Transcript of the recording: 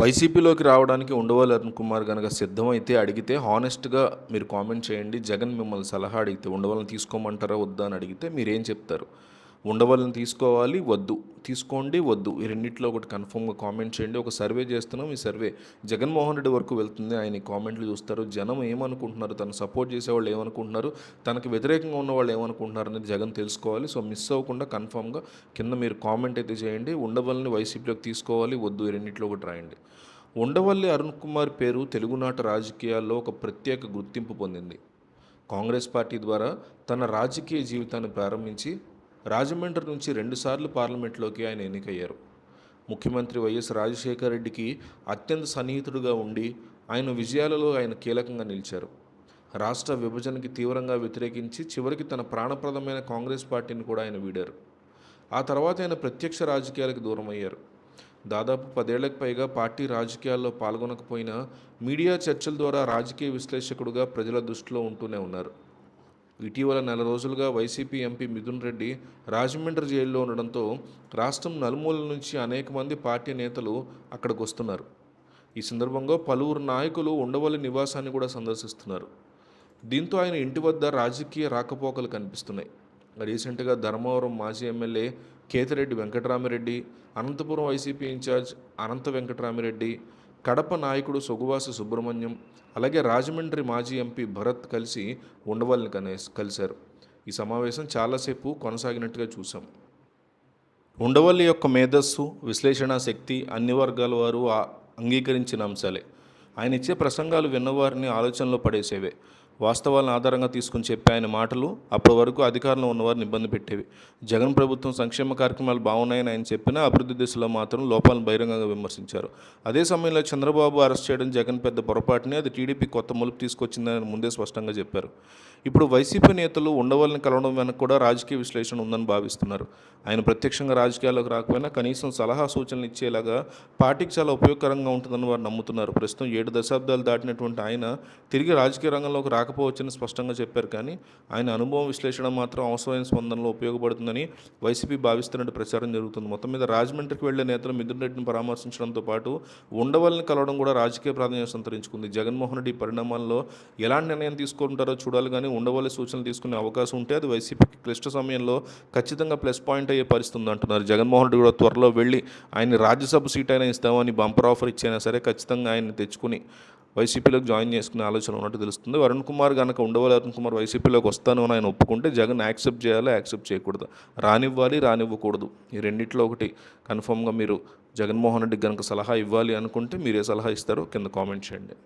వైసీపీలోకి రావడానికి ఉండవల్లి అరుణ్ కుమార్ కనుక సిద్ధమైతే అడిగితే హానెస్ట్గా మీరు కామెంట్ చేయండి. జగన్ మిమ్మల్ని సలహా అడిగితే ఉండవల్ని తీసుకోమంటారా వద్దా అని అడిగితే మీరేం చెప్తారు? ఉండవాలని తీసుకోవాలి వద్దు. తీసుకోండి వద్దు. ఈ రెండింటిలో ఒకటి కన్ఫర్మ్గా కామెంట్ చేయండి. ఒక సర్వే చేస్తున్నాం. ఈ సర్వే జగన్మోహన్ రెడ్డి వరకు వెళ్తుంది. ఆయన కామెంట్లు చూస్తారు. జనం ఏమనుకుంటున్నారు? తను సపోర్ట్ చేసేవాళ్ళు ఏమనుకుంటున్నారు? తనకు వ్యతిరేకంగా ఉన్న వాళ్ళు ఏమనుకుంటున్నారు అనేది జగన్ తెలుసుకోవాలి. సో మిస్ అవ్వకుండా కన్ఫర్మ్గా కింద మీరు కామెంట్ అయితే చేయండి. ఉండవల్ని వైసీపీలోకి తీసుకోవాలి వద్దు. ఈ రెండింటిలో ఒకటి రాయండి. ఉండవల్లి అరుణ్ కుమార్ పేరు తెలుగునాట రాజకీయాల్లో ఒక ప్రత్యేక గుర్తింపు పొందింది. కాంగ్రెస్ పార్టీ ద్వారా తన రాజకీయ జీవితాన్ని ప్రారంభించి రాజమండ్రి నుంచి రెండుసార్లు పార్లమెంట్లోకి ఆయన ఎన్నికయ్యారు. ముఖ్యమంత్రి వైఎస్ రాజశేఖర రెడ్డికి అత్యంత సన్నిహితుడుగా ఉండి ఆయన విజయాలలో ఆయన కీలకంగా నిలిచారు. రాష్ట్ర విభజనకి తీవ్రంగా వ్యతిరేకించి చివరికి తన ప్రాణప్రదమైన కాంగ్రెస్ పార్టీని కూడా ఆయన వీడారు. ఆ తర్వాత ఆయన ప్రత్యక్ష రాజకీయాలకు దూరం అయ్యారు దాదాపు పదేళ్ళకు పైగా పార్టీ రాజకీయాల్లో పాల్గొనకపోయినా మీడియా చర్చల ద్వారా రాజకీయ విశ్లేషకుడుగా ప్రజల దృష్టిలో ఉంటూనే ఉన్నారు. ఇటీవల నెల రోజులుగా వైసీపీ ఎంపీ మిథున్ రెడ్డి రాజమండ్రి జైల్లో ఉండడంతో రాష్ట్రం నలుమూలల నుంచి అనేక మంది పార్టీ నేతలు అక్కడికి వస్తున్నారు. ఈ సందర్భంగా పలువురు నాయకులు ఉండవల్లి నివాసాన్ని కూడా సందర్శిస్తున్నారు. దీంతో ఆయన ఇంటి వద్ద రాజకీయ రాకపోకలు కనిపిస్తున్నాయి. రీసెంట్గా ధర్మవరం మాజీ MLA Kethireddy Venkatramireddy Anantapur YCP incharge Anantha Venkatramireddy Kadapa నాయకుడు సొగువాసి సుబ్రహ్మణ్యం అలాగే రాజమండ్రి మాజీ ఎంపీ భరత్ కలిసి ఉండవల్ని కనే కలిశారు. ఈ సమావేశం చాలాసేపు కొనసాగినట్టుగా చూసాం ఉండవల్లి యొక్క మేధస్సు విశ్లేషణ శక్తి అన్ని వర్గాల వారు అంగీకరించిన అంశాలే. ఆయన ఇచ్చే ప్రసంగాలు విన్నవారిని ఆలోచనలో పడేసేవే. వాస్తవాలను ఆధారంగా తీసుకుని చెప్పే ఆయన మాటలు అప్పటి వరకు అధికారంలో ఉన్నవారిని ఇబ్బంది పెట్టేవి. జగన్ ప్రభుత్వం సంక్షేమ కార్యక్రమాలు బాగున్నాయని ఆయన చెప్పినా అభివృద్ధి దిశలో మాత్రం లోపాలను బహిరంగంగా విమర్శించారు. అదే సమయంలో చంద్రబాబు అరెస్ట్ చేయడం జగన్ పెద్ద పొరపాటుని అది టీడీపీ కొత్త మలుపు తీసుకొచ్చిందని ముందే స్పష్టంగా చెప్పారు. ఇప్పుడు వైసీపీ నేతలు ఉండవల్ని కలవడం వెనక కూడా రాజకీయ విశ్లేషణ ఉందని భావిస్తున్నారు. ఆయన ప్రత్యక్షంగా రాజకీయాల్లోకి రాకపోయినా కనీసం సలహా సూచనలు ఇచ్చేలాగా పార్టీకి చాలా ఉపయోగకరంగా ఉంటుందని వారు నమ్ముతున్నారు. ప్రస్తుతం ఏడు దశాబ్దాలు దాటినటువంటి ఆయన తిరిగి రాజకీయ రంగంలోకి రాకపోవచ్చని స్పష్టంగా చెప్పారు. కానీ ఆయన అనుభవం విశ్లేషణ మాత్రం అవసరమైన స్పందనలో ఉపయోగపడుతుందని వైసీపీ భావిస్తున్నట్టు ప్రచారం జరుగుతుంది. మొత్తం మీద రాజమండ్రికి వెళ్ళే నేతలు మిథున్ రెడ్డిని పరామర్శించడంతో పాటు ఉండవల్ని కలవడం కూడా రాజకీయ ప్రాధాన్యత సంతరించుకుంది. జగన్మోహన్ రెడ్డి పరిణామాల్లో ఎలాంటి నిర్ణయం తీసుకుంటారో చూడాలి. కానీ ఉండవల్లి సూచనలు తీసుకునే అవకాశం ఉంటే అది వైసీపీకి క్లిష్ట సమయంలో ఖచ్చితంగా ప్లస్ పాయింట్ అయ్యే పరిస్థితి ఉంది అంటున్నారు. జగన్మోహన్ రెడ్డి కూడా త్వరలో వెళ్ళి ఆయన రాజ్యసభ సీట్ అయినా ఇస్తామని బంపర్ ఆఫర్ ఇచ్చైనా సరే ఖచ్చితంగా ఆయన్ని తెచ్చుకుని వైసీపీలోకి జాయిన్ చేసుకునే ఆలోచన ఉన్నట్టు తెలుస్తుంది. వరుణ్ కుమార్ కనుక ఉండవాలి అరుణ్ కుమార్ వైసీపీలోకి వస్తాను అని ఆయన ఒప్పుకుంటే జగన్ యాక్సెప్ట్ చేయాలి? యాక్సెప్ట్ చేయకూడదు? రానివ్వాలి రానివ్వకూడదు. ఈ రెండిట్లో ఒకటి కన్ఫర్మ్గా మీరు జగన్మోహన్ రెడ్డికి కనుక సలహా ఇవ్వాలి అనుకుంటే మీరే సలహా ఇస్తారో కింద కామెంట్ చేయండి.